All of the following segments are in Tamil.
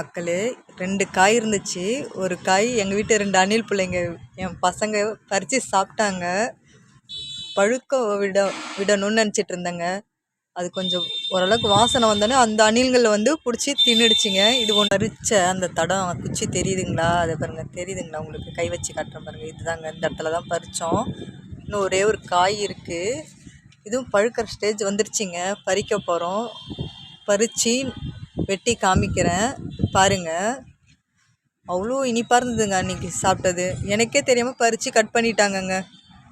மக்களே ரெண்டு காய் இருந்துச்சு. ஒரு காய் எங்கள் வீட்டு ரெண்டு அணில் பிள்ளைங்க என் பசங்க பறித்து சாப்பிட்டாங்க. பழுக்க விட விடணும்னு நினச்சிட்டு இருந்தேங்க. அது கொஞ்சம் ஓரளவுக்கு வாசனை வந்தோடனே அந்த அணில்களை வந்து பிடிச்சி தின்னுடுச்சிங்க. இது ஒன்று அரிச்ச அந்த தடம் குச்சி தெரியுதுங்களா? அதை பாருங்கள் தெரியுதுங்களா? உங்களுக்கு கை வச்சு காட்டுறேன் பாருங்கள் இதுதாங்க இந்த இடத்துல தான் பறித்தோம் இன்னும் ஒரே ஒரு காய் இருக்குது இதுவும் பழுக்கிற ஸ்டேஜ் வந்துருச்சுங்க. பறிக்க போகிறோம் பறித்து வெட்டி காமிக்கிறேன். பாருங்கள் அவ்வளோ இனிப்பாக இருந்ததுங்க அன்றைக்கி சாப்பிட்டது. எனக்கே தெரியாமல் பறித்து கட் பண்ணிட்டாங்கங்க.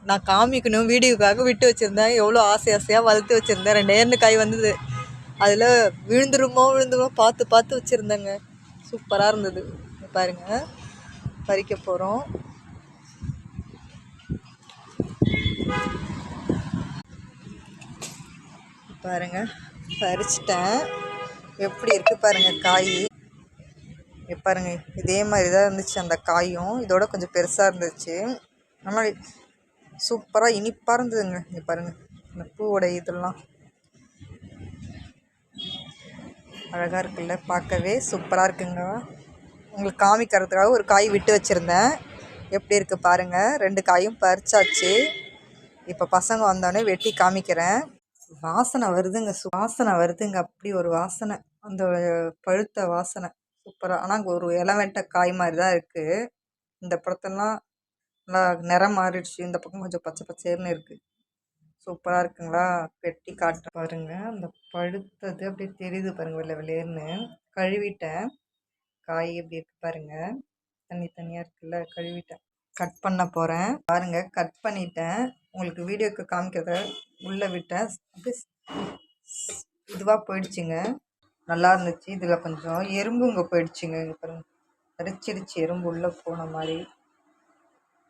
நான் காமிக்கணும் வீடியோக்காக விட்டு வச்சுருந்தேன். எவ்வளோ ஆசை ஆசையாக வளர்த்து வச்சுருந்தேன். ரெண்டேர்னு காய் வந்தது. அதில் விழுந்துருமோ விழுந்துருமோ பார்த்து பார்த்து வச்சுருந்தேங்க. சூப்பராக இருந்தது. பாருங்கள் பாருங்க. பறிக்க போகிறோம் பாருங்க. பறிச்சிட்டேன். எப்படி இருக்குது பாருங்கள் காய். இங்க பாருங்க இதே மாதிரி தான் இருந்துச்சு அந்த காயும். இதோட கொஞ்சம் பெருசாக இருந்துச்சு. ஆனால் சூப்பராக இனிப்பாக இருந்ததுங்க இங்கே பாருங்க இந்த பூவோட இதெல்லாம். அழகாக இருக்குல்ல பார்க்கவே சூப்பராக இருக்குங்க. உங்களுக்கு காமிக்கிறதுக்காக ஒரு காய் விட்டு வச்சுருந்தேன். எப்படி இருக்குது பாருங்கள் ரெண்டு காயும் பறிச்சாச்சு. இப்போ பசங்க வந்தோடனே வெட்டி காமிக்கிறேன். வாசனை வருதுங்க வாசனை வருதுங்க அப்படி ஒரு வாசனை அந்த பழுத்த வாசனை. சூப்பராக ஆனால் ஒரு இளவெட்ட காய் மாதிரி தான் இருக்குது இந்த படத்தெல்லாம் நல்லா நிறம் மாறிடுச்சு. இந்த பக்கம் கொஞ்சம் பச்சை பச்சைன்னு இருக்குது சூப்பராக இருக்குங்களா? வெட்டி காட்ட பாருங்க அந்த பழுத்தது அப்படியே தெரியுது பாருங்கள் வெள்ளை வெளியேன்னு கழுவிட்டேன். காய் எப்படி இருக்கு பாருங்கள் தண்ணி தனியாக இருக்குல்ல கழுவிட்டேன். கட் பண்ண போகிறேன் பாருங்க கட் பண்ணிட்டேன். உங்களுக்கு வீடியோக்கு காமிக்கிறத உள்ளே விட்டேன். அப்படியே இதுவாக போயிடுச்சுங்க. நல்லா இருந்துச்சு. இதில் கொஞ்சம் எறும்பு இங்கே போயிடுச்சுங்க. இங்கே பாருங்க. அரிச்சிருச்சு எறும்பு உள்ளே போன மாதிரி.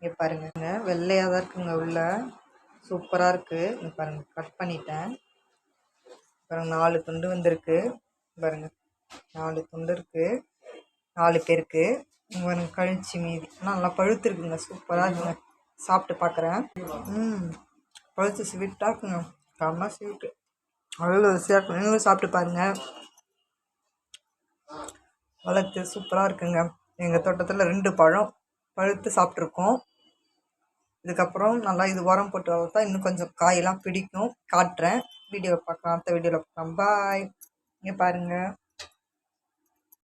இங்கே பாருங்க வெள்ளையாக தான் இருக்குங்க உள்ள. சூப்பராக இருக்குது இங்கே பாருங்க. கட் பண்ணிட்டேன். பாருங்க. நாலு துண்டு வந்திருக்கு. பாருங்க. நாலு துண்டு இருக்குது நாலு பேருக்கு. இங்கே பாருங்க. கழிச்சு மீதி. ஆனால் நல்லா பழுத்துருக்குங்க. சூப்பராக இருக்குங்க. சாப்பிட்டு பார்க்குறேன் ம். பழுத்து ஸ்வீட்டாக இருக்குங்க. செம்ம ஸ்வீட்டு அவ்வளோ ருசியாக இருக்கும் நீங்களும் சாப்பிட்டு பாருங்கள் வளர்த்து சூப்பராக இருக்குங்க. எங்கள் தோட்டத்தில் ரெண்டு பழம் பழுத்து சாப்பிட்ருக்கோம் இதுக்கப்புறம் நல்லா இது உரம் போட்டு வளர்த்தா இன்னும் கொஞ்சம் காயெல்லாம் பிடிக்கும். காட்டுறேன். வீடியோவை பார்க்கலாம். அடுத்த வீடியோவில் பார்க்கலாம். பாய் இங்கே பாருங்கள்